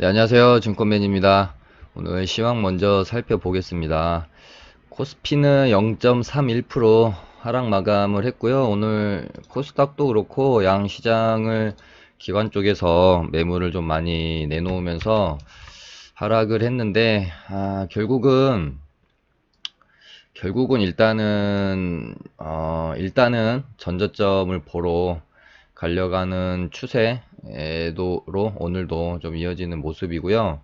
네, 안녕하세요. 증권맨입니다. 오늘 시황 먼저 살펴보겠습니다. 코스피는 0.31% 하락 마감을 했고요. 오늘 코스닥도 그렇고 양 시장을 기관 쪽에서 매물을 좀 많이 내놓으면서 하락을 했는데 아, 결국은 결국은 일단은 어, 일단은 전저점을 보러 갈려가는 추세 에도로 오늘도 좀 이어지는 모습이고요.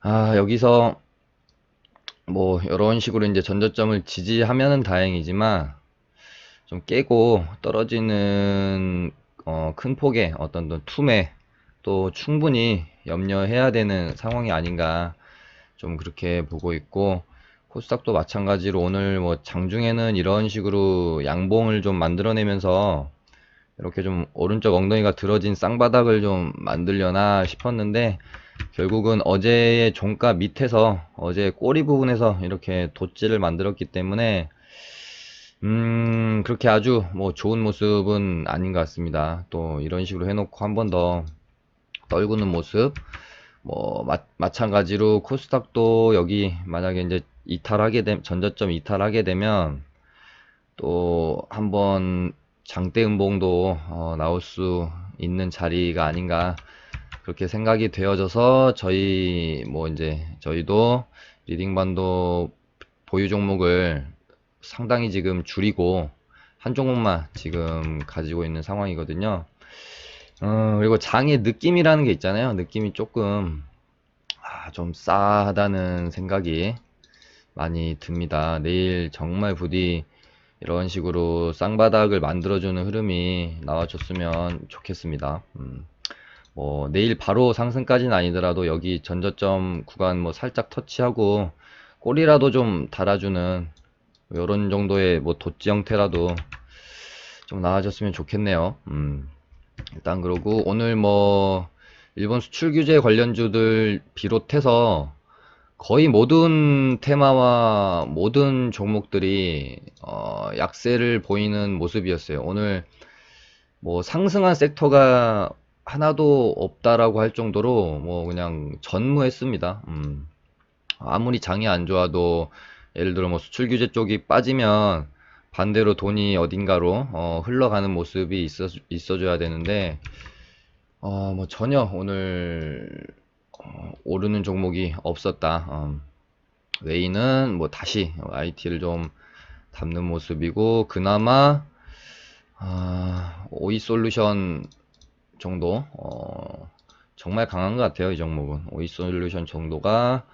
아, 여기서 뭐 이런 식으로 이제 전저점을 지지하면은 다행이지만 좀 깨고 떨어지는 어, 큰 폭의 어떤 또 투매 또 충분히 염려해야 되는 상황이 아닌가 좀 그렇게 보고 있고 코스닥도 마찬가지로 오늘 뭐 장중에는 이런 식으로 양봉을 좀 만들어내면서 이렇게 좀 오른쪽 엉덩이가 들어진 쌍바닥을 좀 만들려나 싶었는데 결국은 어제의 종가 밑에서 어제 꼬리 부분에서 이렇게 돛지를 만들었기 때문에 음 그렇게 아주 뭐 좋은 모습은 아닌 것 같습니다. 또 이런 식으로 해놓고 한 번 더 떨구는 모습 뭐 마, 마찬가지로 코스닥도 여기 만약에 이제 이탈하게 되 전저점 이탈하게 되면 또 한번 장대 음봉도 어, 나올 수 있는 자리가 아닌가 그렇게 생각이 되어져서 저희 뭐 이제 저희도 리딩반도 보유 종목을 상당히 지금 줄이고 한 종목만 지금 가지고 있는 상황이거든요. 어, 그리고 장의 느낌이라는 게 있잖아요. 느낌이 조금 아, 좀 싸하다는 생각이 많이 듭니다. 내일 정말 부디 이런 식으로 쌍바닥을 만들어주는 흐름이 나와줬으면 좋겠습니다. 음, 뭐 내일 바로 상승까지는 아니더라도 여기 전저점 구간 뭐 살짝 터치하고 꼬리라도 좀 달아주는 이런 정도의 뭐 도치 형태라도 좀 나아졌으면 좋겠네요. 음, 일단 그러고 오늘 뭐 일본 수출 규제 관련주들 비롯해서 거의 모든 테마와 모든 종목들이 어, 약세를 보이는 모습이었어요. 오늘 뭐 상승한 섹터가 하나도 없다라고 할 정도로 뭐 그냥 전무했습니다. 음. 아무리 장이 안 좋아도 예를 들어 뭐 수출 규제 쪽이 빠지면 반대로 돈이 어딘가로 어, 흘러가는 모습이 있어 있어줘야 되는데 어, 뭐 전혀 오늘 어, 오르는 종목이 없었다. 어, 웨이는 뭐 다시 IT를 좀 담는 모습이고 그나마 아, 오이 솔루션 정도 어, 정말 강한 것 같아요. 이 종목은 오이 솔루션 정도가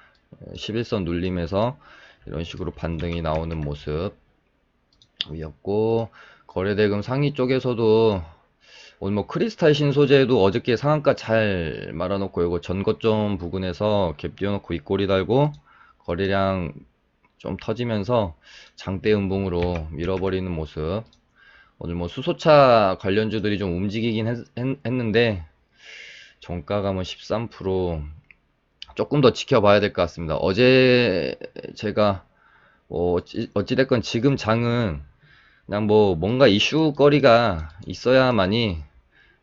11선 눌림에서 이런 식으로 반등이 나오는 모습이었고 거래대금 상위 쪽에서도 오늘 뭐 크리스탈 신소재도 어저께 상한가 잘 말아놓고 이거 전거점 부근에서 갭 띄워놓고 윗꼬리 달고 거래량 좀 터지면서 장대 음봉으로 밀어버리는 모습 오늘 뭐 수소차 관련주들이 좀 움직이긴 했, 는데 종가가 뭐 13% 조금 더 지켜봐야 될 것 같습니다. 어제 제가 뭐 어찌, 어찌됐건 지금 장은 그냥 뭐 뭔가 이슈거리가 있어야만이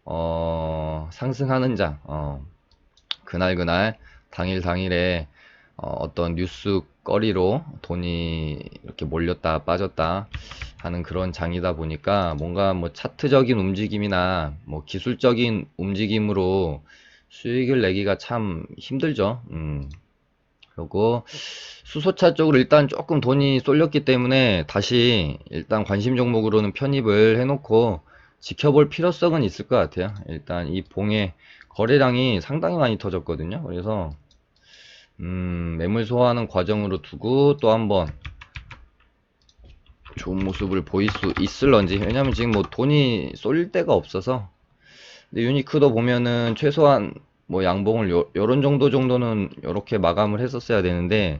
어, 상승하는 장, 어, 그날 그날 당일 당일에 어, 떤 뉴스 거리로 돈이 이렇게 몰렸다 빠졌다 하는 그런 장이다 보니까 뭔가 뭐 차트적인 움직임이나 뭐 기술적인 움직임으로 수익을 내기가 참 힘들죠. 음. 그리고 수소차 쪽으로 일단 조금 돈이 쏠렸기 때문에 다시 일단 관심 종목으로는 편입을 해놓고 지켜볼 필요성은 있을 것 같아요. 일단 이 봉의 거래량이 상당히 많이 터졌거든요. 그래서 음, 매물 소화하는 과정으로 두고 또 한번 좋은 모습을 보일 수 있을런지 왜냐면 지금 뭐 돈이 쏠릴 데가 없어서 근데 유니크도 보면은 최소한 뭐 양봉을 요, 요런 정도 정도는 이렇게 마감을 했었어야 되는데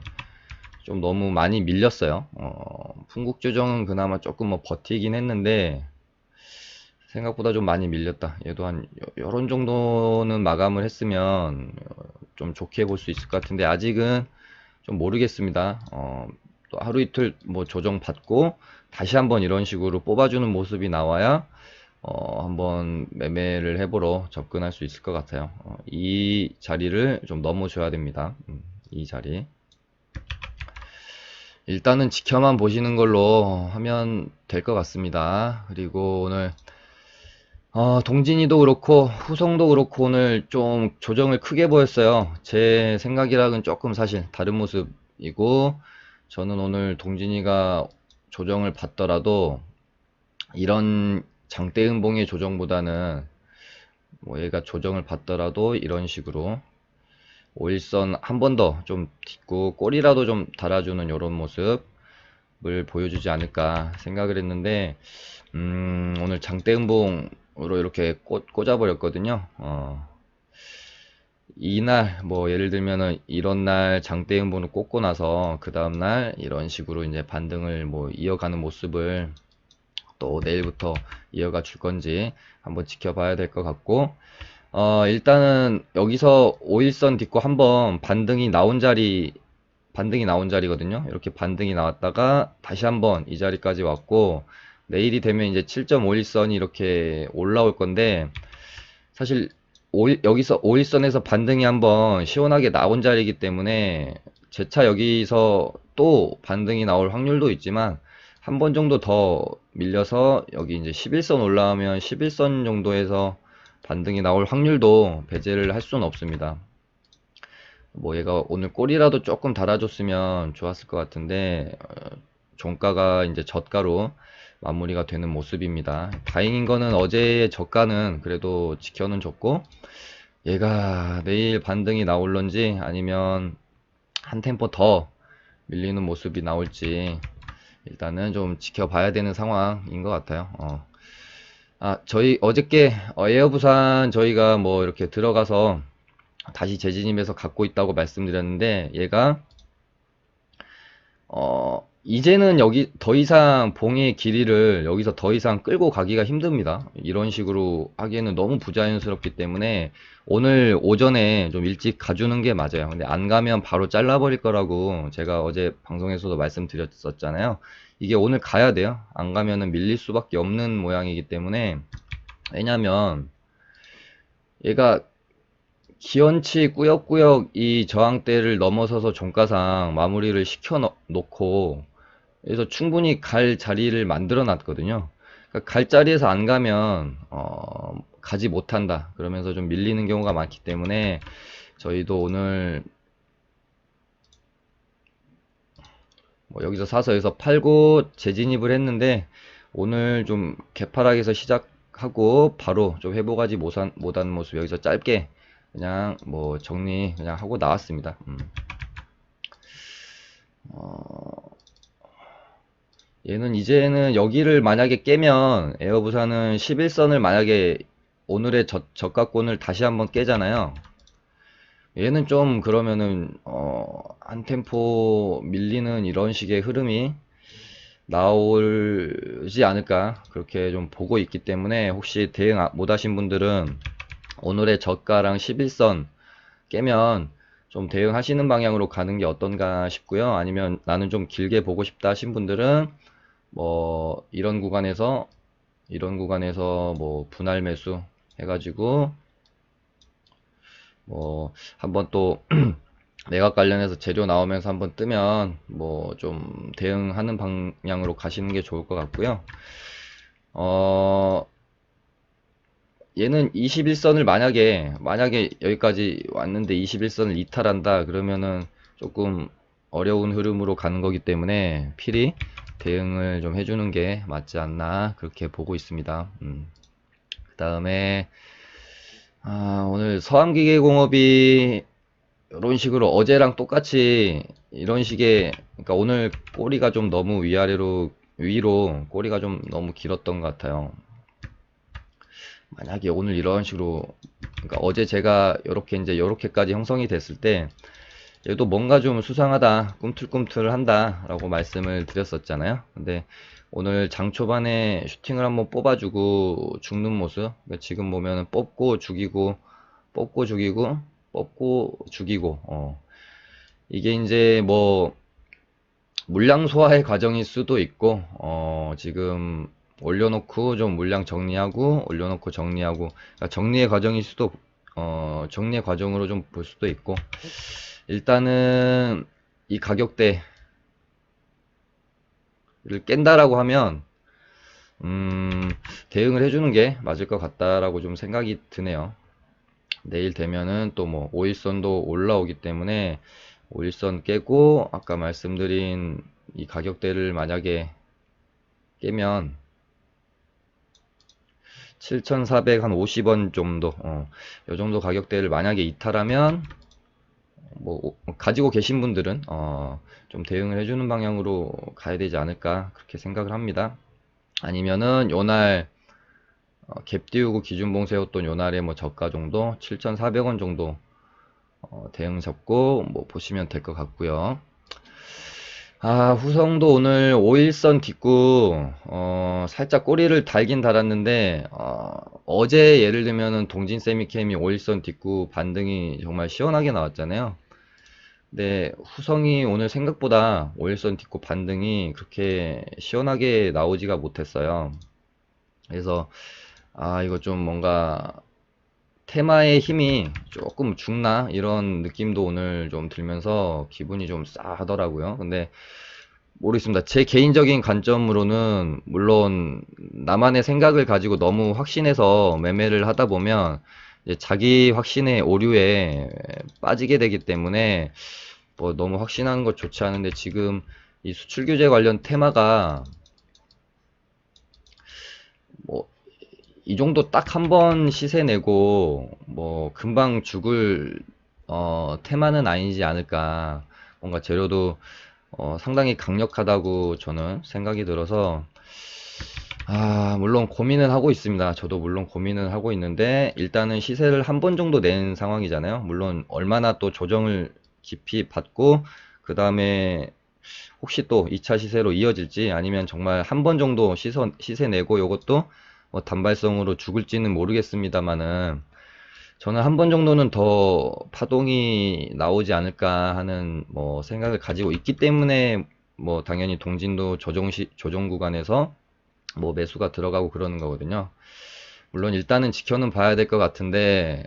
좀 너무 많이 밀렸어요 어, 풍국조정은 그나마 조금 뭐 버티긴 했는데 생각보다 좀 많이 밀렸다. 얘도 한 요런 정도는 마감을 했으면 좀 좋게 볼 수 있을 것 같은데 아직은 좀 모르겠습니다. 어, 또 하루 이틀 뭐 조정 받고 다시 한번 이런 식으로 뽑아주는 모습이 나와야 어, 한번 매매를 해보러 접근할 수 있을 것 같아요. 어, 이 자리를 좀 넘어줘야 됩니다. 음, 이 자리. 일단은 지켜만 보시는 걸로 하면 될 것 같습니다. 그리고 오늘 어, 동진이도 그렇고 후성도 그렇고 오늘 좀 조정을 크게 보였어요. 제 생각이랑은 조금 사실 다른 모습이고 저는 오늘 동진이가 조정을 받더라도 이런 장대음봉의 조정보다는 뭐 얘가 조정을 받더라도 이런 식으로 5일선 한 번 더 좀 딛고 꼬리라도 좀 달아주는 이런 모습을 보여주지 않을까 생각을 했는데 음, 오늘 장대음봉 으로 이렇게 꽂, 꽂아 버렸거든요. 어, 이날 뭐 예를 들면은 이런 날 장대 음봉을 꽂고 나서 그 다음날 이런 식으로 이제 반등을 뭐 이어가는 모습을 또 내일부터 이어가 줄 건지 한번 지켜봐야 될 것 같고 어, 일단은 여기서 5일선 딛고 한번 반등이 나온 자리, 반등이 나온 자리거든요. 이렇게 반등이 나왔다가 다시 한번 이 자리까지 왔고, 내일이 되면 이제 7.5일선이 이렇게 올라올 건데, 사실 5일, 여기서 5일선에서 반등이 한번 시원하게 나온 자리이기 때문에, 재차 여기서 또 반등이 나올 확률도 있지만, 한 번 정도 더 밀려서 여기 이제 11선 올라오면 11선 정도에서 반등이 나올 확률도 배제를 할 수는 없습니다. 뭐 얘가 오늘 꼬리라도 조금 달아줬으면 좋았을 것 같은데 어, 종가가 이제 저가로 마무리가 되는 모습입니다. 다행인 거는 어제의 저가는 그래도 지켜는 줬고 얘가 내일 반등이 나올런지 아니면 한 템포 더 밀리는 모습이 나올지 일단은 좀 지켜봐야 되는 상황인 것 같아요. 어. 아, 저희 어저께 어, 에어부산 저희가 뭐 이렇게 들어가서 다시 재진입해서 갖고 있다고 말씀드렸는데 얘가 어 이제는 여기 더 이상 봉의 길이를 여기서 더 이상 끌고 가기가 힘듭니다. 이런 식으로 하기에는 너무 부자연스럽기 때문에 오늘 오전에 좀 일찍 가주는 게 맞아요. 근데 안 가면 바로 잘라버릴 거라고 제가 어제 방송에서도 말씀드렸었잖아요. 이게 오늘 가야 돼요. 안 가면은 밀릴 수밖에 없는 모양이기 때문에 왜냐면 얘가 기원치 꾸역꾸역 이 저항대를 넘어서서 종가상 마무리를 시켜 놓고 그래서 충분히 갈 자리를 만들어 놨거든요. 그러니까 갈 자리에서 안 가면 어, 가지 못한다. 그러면서 좀 밀리는 경우가 많기 때문에 저희도 오늘 뭐 여기서 사서 여기서 팔고 재진입을 했는데 오늘 좀 개파락에서 시작하고 바로 좀 회복하지 못한, 못한 모습 여기서 짧게 그냥 뭐 정리 그냥 하고 나왔습니다. 음. 얘는 이제는 여기를 만약에 깨면 에어부산은 11선을 만약에 오늘의 저, 저가권을 다시 한번 깨잖아요. 얘는 좀 그러면은 어, 한 템포 밀리는 이런 식의 흐름이 나오지 않을까 그렇게 좀 보고 있기 때문에 혹시 대응 아, 못 하신 분들은 오늘의 저가랑 11선 깨면 좀 대응하시는 방향으로 가는 게 어떤가 싶고요. 아니면 나는 좀 길게 보고 싶다 하신 분들은 뭐 이런 구간에서 이런 구간에서 뭐 분할 매수 해가지고 뭐 한번 또 매각 관련해서 재료 나오면서 한번 뜨면 뭐 좀 대응하는 방향으로 가시는 게 좋을 것 같고요. 어 얘는 21선을 만약에 만약에 여기까지 왔는데 21선을 이탈한다 그러면은 조금 어려운 흐름으로 가는 거기 때문에 필히 대응을 좀 해주는 게 맞지 않나 그렇게 보고 있습니다. 음. 그 다음에 아, 오늘 서암기계공업이 이런 식으로 어제랑 똑같이 이런 식의 그러니까 오늘 꼬리가 좀 너무 위아래로 위로 꼬리가 좀 너무 길었던 것 같아요. 만약에 오늘 이런 식으로 그러니까 어제 제가 이렇게 이제 이렇게까지 형성이 됐을 때 얘도 뭔가 좀 수상하다 꿈틀꿈틀한다 라고 말씀을 드렸었잖아요 근데 오늘 장 초반에 슈팅을 한번 뽑아주고 죽는 모습 그러니까 지금 보면은 뽑고 죽이고 뽑고 죽이고 뽑고 죽이고 어. 이게 이제 뭐 물량 소화의 과정일 수도 있고 어 지금 올려놓고 좀 물량 정리하고 올려놓고 정리하고 그러니까 정리의 과정일 수도 어 정리의 과정으로 좀 볼 수도 있고 일단은 이 가격대를 깬다라고 하면 음 대응을 해주는 게 맞을 것 같다라고 좀 생각이 드네요. 내일 되면은 또 뭐 5일선도 올라오기 때문에 5일선 깨고 아까 말씀드린 이 가격대를 만약에 깨면 7,450원 정도, 어, 요 정도 가격대를 만약에 이탈하면, 뭐, 가지고 계신 분들은, 어, 좀 대응을 해주는 방향으로 가야 되지 않을까, 그렇게 생각을 합니다. 아니면은, 요날, 어, 갭 띄우고 기준봉 세웠던 요날의 뭐 저가 정도, 7,400원 정도, 어, 대응 잡고, 뭐, 보시면 될 것 같고요 아, 후성도 오늘 5일선 딛고, 어, 살짝 꼬리를 달긴 달았는데, 어, 제 예를 들면은 동진 세미캠이 5일선 딛고 반등이 정말 시원하게 나왔잖아요. 근데 후성이 오늘 생각보다 5일선 딛고 반등이 그렇게 시원하게 나오지가 못했어요. 그래서, 아, 이거 좀 뭔가 테마의 힘이 조금 죽나 이런 느낌도 오늘 좀 들면서 기분이 좀 싸하더라고요. 근데 모르겠습니다. 제 개인적인 관점으로는 물론 나만의 생각을 가지고 너무 확신해서 매매를 하다 보면 자기 확신의 오류에 빠지게 되기 때문에 뭐 너무 확신하는 것 좋지 않은데 지금 이 수출 규제 관련 테마가 뭐 이 정도 딱 한 번 시세 내고 뭐 금방 죽을 어, 테마는 아니지 않을까. 뭔가 재료도 어, 상당히 강력하다고 저는 생각이 들어서 아, 물론 고민은 하고 있습니다. 저도 물론 고민은 하고 있는데 일단은 시세를 한 번 정도 낸 상황이잖아요. 물론 얼마나 또 조정을 깊이 받고 그 다음에 혹시 또 2차 시세로 이어질지 아니면 정말 한 번 정도 시세, 시세 내고 요것도 뭐 단발성으로 죽을지는 모르겠습니다만은 저는 한 번 정도는 더 파동이 나오지 않을까 하는 뭐 생각을 가지고 있기 때문에 뭐 당연히 동진도 조정 시 조정 구간에서 뭐 매수가 들어가고 그러는 거거든요. 물론 일단은 지켜는 봐야 될 것 같은데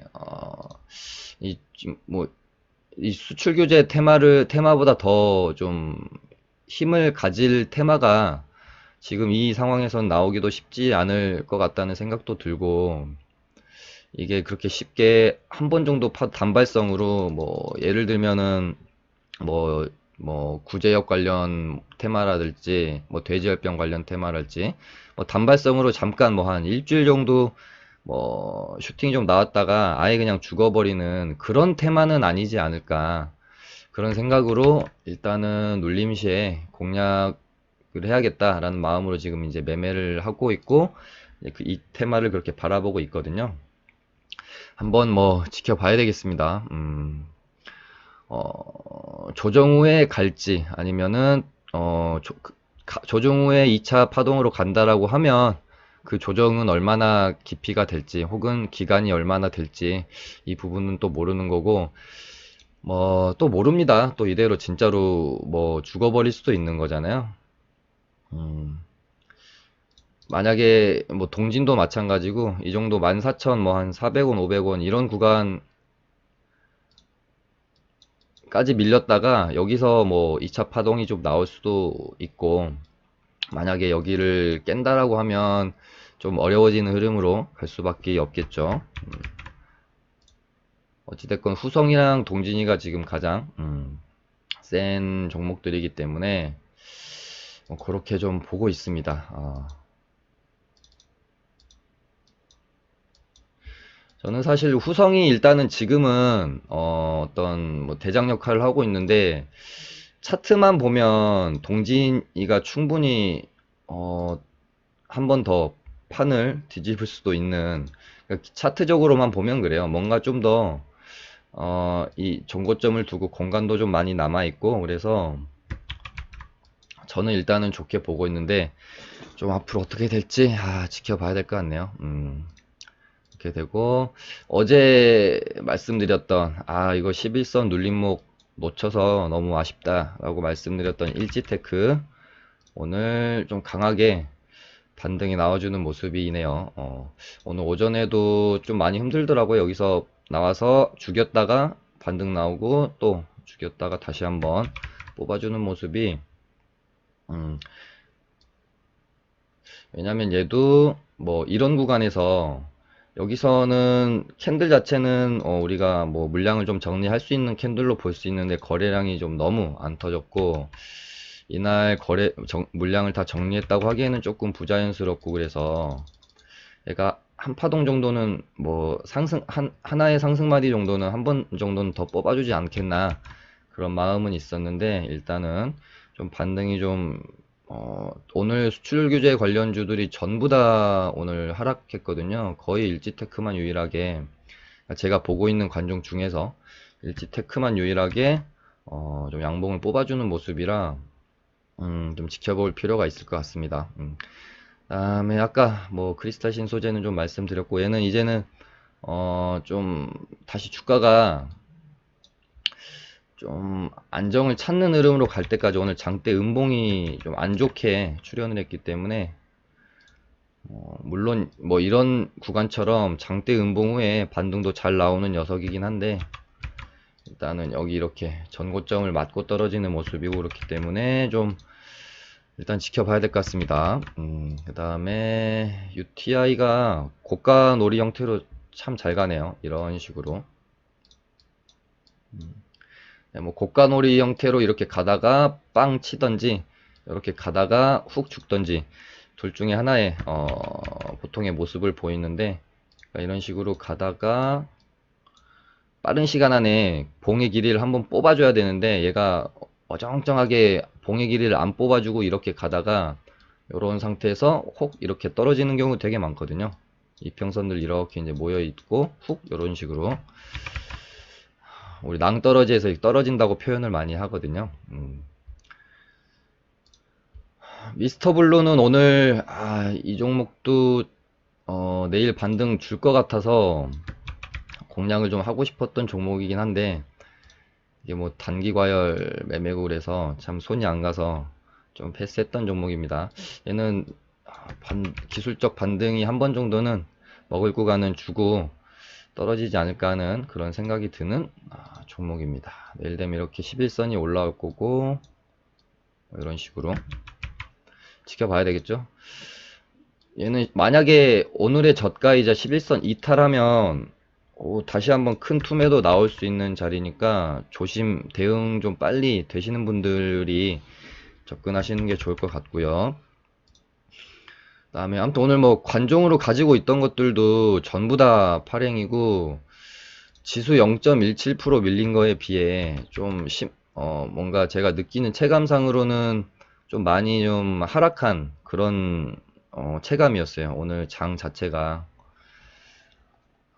어이뭐 이 수출 규제 테마를 테마보다 더 좀 힘을 가질 테마가 지금 이 상황에선 나오기도 쉽지 않을 것 같다는 생각도 들고 이게 그렇게 쉽게 한 번 정도 파, 단발성으로 뭐 예를 들면은 뭐 뭐 구제역 관련 테마라든지 뭐 돼지열병 관련 테마랄지 뭐 단발성으로 잠깐 뭐 한 일주일 정도 뭐 슈팅이 좀 나왔다가 아예 그냥 죽어버리는 그런 테마는 아니지 않을까 그런 생각으로 일단은 눌림시에 공략 해야겠다라는 마음으로 지금 이제 매매를 하고 있고 그이 테마를 그렇게 바라보고 있거든요. 한번 뭐 지켜봐야 되겠습니다. 음, 어, 조정 후에 갈지 아니면은 어, 조, 그, 조정 후에 2차 파동으로 간다라고 하면 그 조정은 얼마나 깊이가 될지 혹은 기간이 얼마나 될지 이 부분은 또 모르는 거고 뭐 또 모릅니다. 또 이대로 진짜로 뭐 죽어버릴 수도 있는 거잖아요. 음, 만약에 뭐 동진도 마찬가지고 이 정도 14,000 뭐 한 400원, 500원 이런 구간 까지 밀렸다가 여기서 뭐 2차 파동이 좀 나올 수도 있고 만약에 여기를 깬다라고 하면 좀 어려워지는 흐름으로 갈 수밖에 없겠죠. 음. 어찌됐건 후성이랑 동진이가 지금 가장 음, 센 종목들이기 때문에 뭐 그렇게 좀 보고 있습니다. 어. 저는 사실 후성이 일단은 지금은 어, 떤 뭐 대장 역할을 하고 있는데 차트만 보면 동진이가 충분히 어, 한 번 더 판을 뒤집을 수도 있는 그러니까 차트적으로만 보면 그래요. 뭔가 좀 더 어, 이 정고점을 두고 공간도 좀 많이 남아 있고 그래서 저는 일단은 좋게 보고 있는데 좀 앞으로 어떻게 될지 아, 지켜봐야 될 것 같네요. 음, 이렇게 되고 어제 말씀드렸던 아 이거 11선 눌림목 놓쳐서 너무 아쉽다 라고 말씀드렸던 일지테크 오늘 좀 강하게 반등이 나와주는 모습이네요. 어, 오늘 오전에도 좀 많이 힘들더라고요. 여기서 나와서 죽였다가 반등 나오고 또 죽였다가 다시 한번 뽑아주는 모습이 음, 왜냐면 얘도 뭐 이런 구간에서 여기서는 캔들 자체는 어, 우리가 뭐 물량을 좀 정리할 수 있는 캔들로 볼 수 있는데 거래량이 좀 너무 안 터졌고 이날 거래 정- 물량을 다 정리했다고 하기에는 조금 부자연스럽고 그래서 얘가 한 파동 정도는 뭐 상승 한 하나의 상승 마디 정도는 한 번 정도는 더 뽑아주지 않겠나 그런 마음은 있었는데 일단은 좀 반등이 좀 어, 오늘 수출 규제 관련주들이 전부 다 오늘 하락했거든요. 거의 일지테크만 유일하게 제가 보고 있는 관종 중에서 일지테크만 유일하게 어, 좀 양봉을 뽑아주는 모습이라 음, 좀 지켜볼 필요가 있을 것 같습니다. 음. 다음에 아까 뭐 크리스탈신 소재는 좀 말씀드렸고 얘는 이제는 어, 좀 다시 주가가 좀 안정을 찾는 흐름으로 갈 때까지 오늘 장대 음봉이 좀 안 좋게 출현을 했기 때문에 어, 물론 뭐 이런 구간처럼 장대 음봉 후에 반등도 잘 나오는 녀석이긴 한데 일단은 여기 이렇게 전고점을 맞고 떨어지는 모습이고 그렇기 때문에 좀 일단 지켜봐야 될 것 같습니다. 음, 그 다음에 UTI가 고가 놀이 형태로 참 잘 가네요. 이런 식으로. 음, 네, 뭐 고가 놀이 형태로 이렇게 가다가 빵 치던지 이렇게 가다가 훅 죽던지 둘 중에 하나의 어, 보통의 모습을 보이는데 그러니까 이런 식으로 가다가 빠른 시간 안에 봉의 길이를 한번 뽑아줘야 되는데 얘가 어정쩡하게 봉의 길이를 안 뽑아주고 이렇게 가다가 이런 상태에서 혹 이렇게 떨어지는 경우 되게 많거든요. 이평선들 이렇게 이제 모여 있고 훅 이런 식으로 우리 낭떠러지에서 떨어진다고 표현을 많이 하거든요. 음. 미스터 블루는 오늘 아, 이 종목도 어, 내일 반등 줄 것 같아서 공략을 좀 하고 싶었던 종목이긴 한데 이게 뭐 단기 과열 매매고 그래서 참 손이 안 가서 좀 패스했던 종목입니다. 얘는 반, 기술적 반등이 한 번 정도는 먹을 구간은 주고 떨어지지 않을까 하는 그런 생각이 드는 아, 종목입니다. 내일 되면 이렇게 11선이 올라올 거고 뭐 이런 식으로 지켜봐야 되겠죠. 얘는 만약에 오늘의 저가이자 11선 이탈하면 오, 다시 한번 큰 툼에도 나올 수 있는 자리니까 조심 대응 좀 빨리 되시는 분들이 접근하시는 게 좋을 것 같고요. 다음에 아무튼 오늘 뭐 관종으로 가지고 있던 것들도 전부 다 발행이고 지수 0.17% 밀린 거에 비해 좀 심, 어, 뭔가 제가 느끼는 체감상으로는 좀 많이 좀 하락한 그런 어, 체감이었어요. 오늘 장 자체가.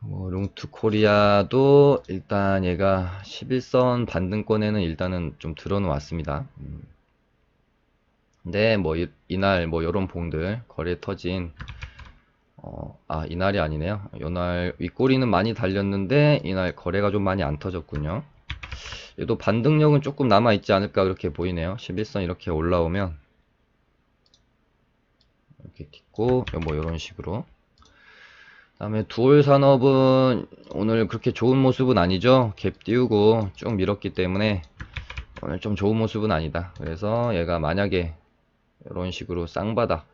뭐, 롱투 코리아도 일단 얘가 11선 반등권에는 일단은 좀 들어놓았습니다. 음. 근데 뭐 이, 이날 뭐 요런 봉들 거래 터진 어, 아 이날이 아니네요. 요날 윗꼬리는 많이 달렸는데 이날 거래가 좀 많이 안 터졌군요. 얘도 반등력은 조금 남아 있지 않을까 그렇게 보이네요. 11선 이렇게 올라오면 이렇게 딛고 뭐 이런 식으로 다음에 두올 산업은 오늘 그렇게 좋은 모습은 아니죠. 갭 띄우고 쭉 밀었기 때문에 오늘 좀 좋은 모습은 아니다. 그래서 얘가 만약에 이런 식으로 쌍바닥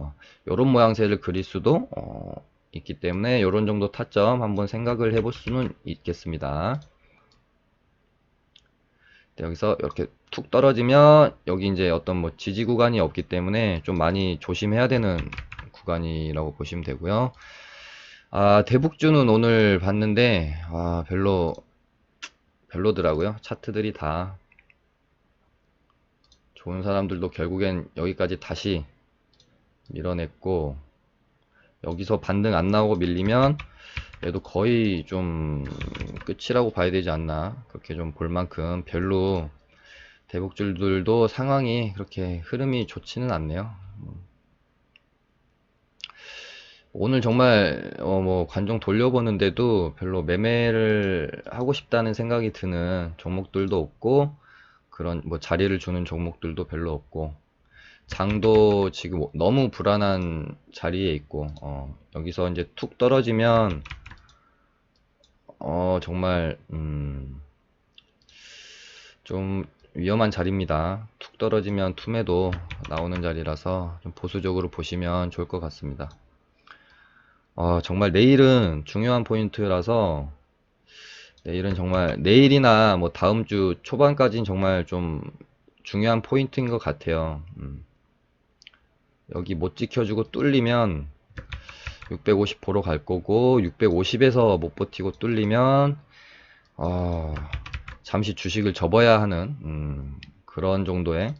어, 이런 모양새를 그릴 수도 어, 있기 때문에 이런 정도 타점 한번 생각을 해볼 수는 있겠습니다. 네, 여기서 이렇게 툭 떨어지면 여기 이제 어떤 뭐 지지 구간이 없기 때문에 좀 많이 조심해야 되는 구간이라고 보시면 되고요. 아, 대북주는 오늘 봤는데 아, 별로 별로더라고요. 차트들이 다 좋은 사람들도 결국엔 여기까지 다시 밀어냈고 여기서 반등 안 나오고 밀리면 얘도 거의 좀 끝이라고 봐야 되지 않나. 그렇게 좀 볼 만큼 별로 대북줄들도 상황이 그렇게 흐름이 좋지는 않네요. 오늘 정말 어 뭐 관종 돌려보는데도 별로 매매를 하고 싶다는 생각이 드는 종목들도 없고 그런 뭐 자리를 주는 종목들도 별로 없고 장도 지금 너무 불안한 자리에 있고, 어, 여기서 이제 툭 떨어지면, 어, 정말, 음, 좀 위험한 자리입니다. 툭 떨어지면 툼에도 나오는 자리라서 좀 보수적으로 보시면 좋을 것 같습니다. 어, 정말 내일은 중요한 포인트라서 내일은 정말 내일이나 뭐 다음 주 초반까지는 정말 좀 중요한 포인트인 것 같아요. 음. 여기 못 지켜주고 뚫리면 650 보러 갈 거고 650에서 못 버티고 뚫리면 어, 잠시 주식을 접어야 하는 음, 그런 정도의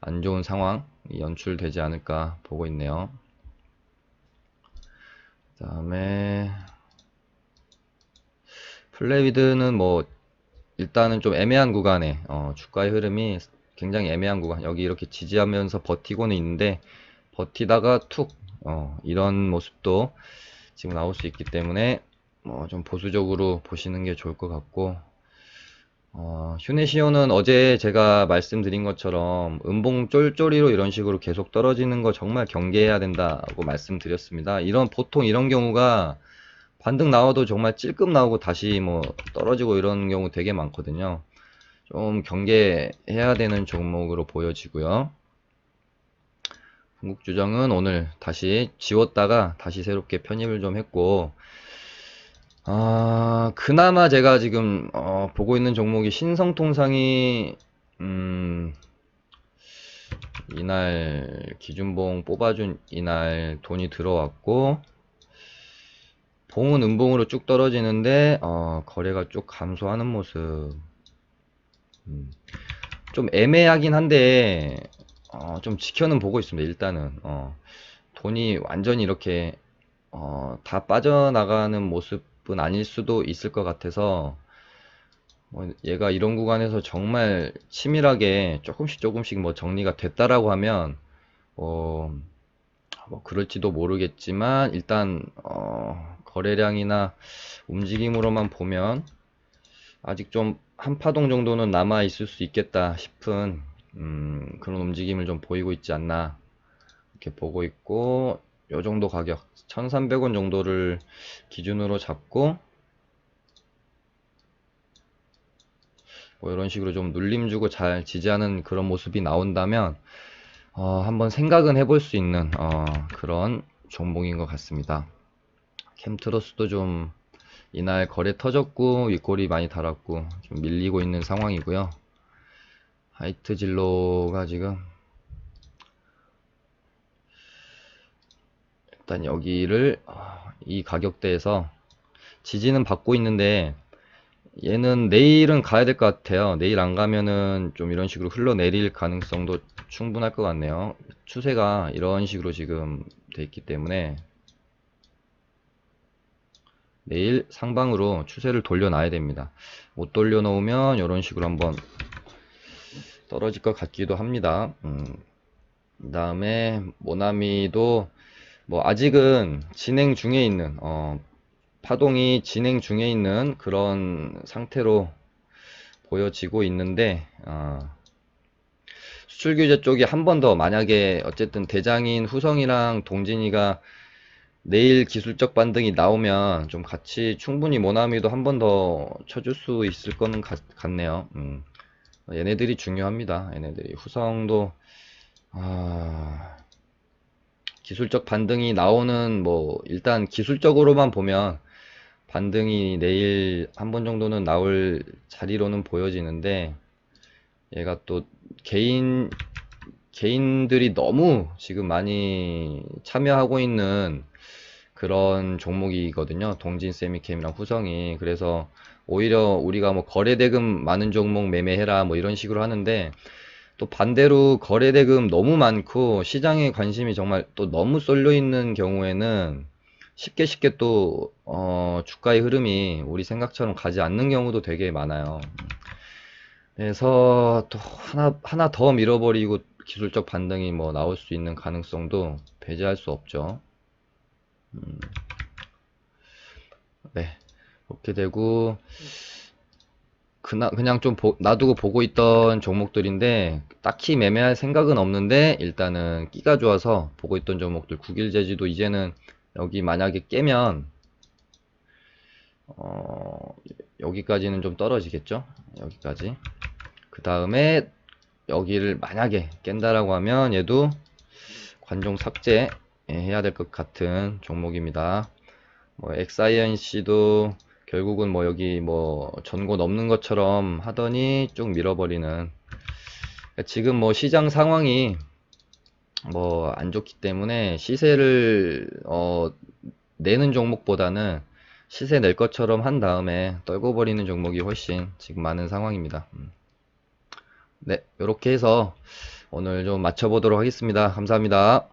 안 좋은 상황이 연출되지 않을까 보고 있네요. 그 다음에 플레이드는 뭐 일단은 좀 애매한 구간에 어, 주가의 흐름이 굉장히 애매한 구간 여기 이렇게 지지하면서 버티고는 있는데 버티다가 툭 어, 이런 모습도 지금 나올 수 있기 때문에 뭐 좀 보수적으로 보시는 게 좋을 것 같고 어, 휴네시오는 어제 제가 말씀드린 것처럼 음봉 쫄쫄이로 이런 식으로 계속 떨어지는 거 정말 경계해야 된다고 말씀드렸습니다. 이런 보통 이런 경우가 반등 나와도 정말 찔끔 나오고 다시 뭐 떨어지고 이런 경우 되게 많거든요. 좀 경계해야 되는 종목으로 보여지고요. 궁극주정은 오늘 다시 지웠다가 다시 새롭게 편입을 좀 했고 아, 그나마 제가 지금 어, 보고 있는 종목이 신성통상이 음, 이날 기준봉 뽑아준 이날 돈이 들어왔고 봉은 음봉으로 쭉 떨어지는데 어, 거래가 쭉 감소하는 모습. 음, 좀 애매하긴 한데 어, 좀 지켜는 보고 있습니다 일단은. 어, 돈이 완전히 이렇게 어, 다 빠져나가는 모습은 아닐 수도 있을 것 같아서 뭐 얘가 이런 구간에서 정말 치밀하게 조금씩 조금씩 뭐 정리가 됐다라고 하면 어, 뭐 그럴지도 모르겠지만 일단 어, 거래량이나 움직임으로만 보면 아직 좀 한파동 정도는 남아 있을 수 있겠다 싶은 음, 그런 움직임을 좀 보이고 있지 않나 이렇게 보고 있고 요 정도 가격 1300원 정도를 기준으로 잡고 뭐 이런 식으로 좀 눌림 주고 잘 지지하는 그런 모습이 나온다면 어, 한번 생각은 해볼 수 있는 어, 그런 종목인 것 같습니다. 캠트로스도 좀 이날 거래 터졌고 윗골이 많이 달았고 좀 밀리고 있는 상황이고요. 하이트 진로가 지금 일단 여기를 아, 이 가격대에서 지지는 받고 있는데 얘는 내일은 가야 될 것 같아요. 내일 안 가면은 좀 이런 식으로 흘러내릴 가능성도 충분할 것 같네요. 추세가 이런 식으로 지금 돼 있기 때문에 내일 상방으로 추세를 돌려놔야 됩니다. 못 돌려놓으면 이런 식으로 한번 떨어질 것 같기도 합니다. 음, 그 다음에 모나미도 뭐 아직은 진행 중에 있는 어, 파동이 진행 중에 있는 그런 상태로 보여지고 있는데 어, 수출 규제 쪽이 한 번 더 만약에 어쨌든 대장인 후성이랑 동진이가 내일 기술적 반등이 나오면 좀 같이 충분히 모나미도 한 번 더 쳐줄 수 있을 거는 같, 네요 음. 얘네들이 중요합니다. 얘네들이 후성도 아... 기술적 반등이 나오는 뭐 일단 기술적으로만 보면 반등이 내일 한 번 정도는 나올 자리로는 보여지는데 얘가 또 개인 개인들이 너무 지금 많이 참여하고 있는 그런 종목이거든요. 동진 세미캠이랑 후성이. 그래서 오히려 우리가 뭐 거래대금 많은 종목 매매해라 뭐 이런 식으로 하는데 또 반대로 거래대금 너무 많고 시장에 관심이 정말 또 너무 쏠려 있는 경우에는 쉽게 쉽게 또 어, 주가의 흐름이 우리 생각처럼 가지 않는 경우도 되게 많아요. 그래서 또 하나 하나 더 밀어버리고 기술적 반등이 뭐 나올 수 있는 가능성도 배제할 수 없죠. 음. 네. 그렇게 되고 그나, 그냥 좀 보- 놔두고 보고 있던 종목들인데 딱히 매매할 생각은 없는데 일단은 끼가 좋아서 보고 있던 종목들 국일제지도 이제는 여기 만약에 깨면 어, 여기까지는 좀 떨어지겠죠? 여기까지. 그 다음에 여기를 만약에 깬다라고 하면 얘도 관종 삭제 예, 해야 될 것 같은 종목입니다. 뭐 엑사이언씨도 결국은 뭐 여기 뭐 전고 넘는 것처럼 하더니 쭉 밀어버리는 그러니까 지금 뭐 시장 상황이 뭐 안 좋기 때문에 시세를 어 내는 종목보다는 시세 낼 것처럼 한 다음에 떨고 버리는 종목이 훨씬 지금 많은 상황입니다. 음. 네, 이렇게 해서 오늘 좀 맞춰보도록 하겠습니다. 감사합니다.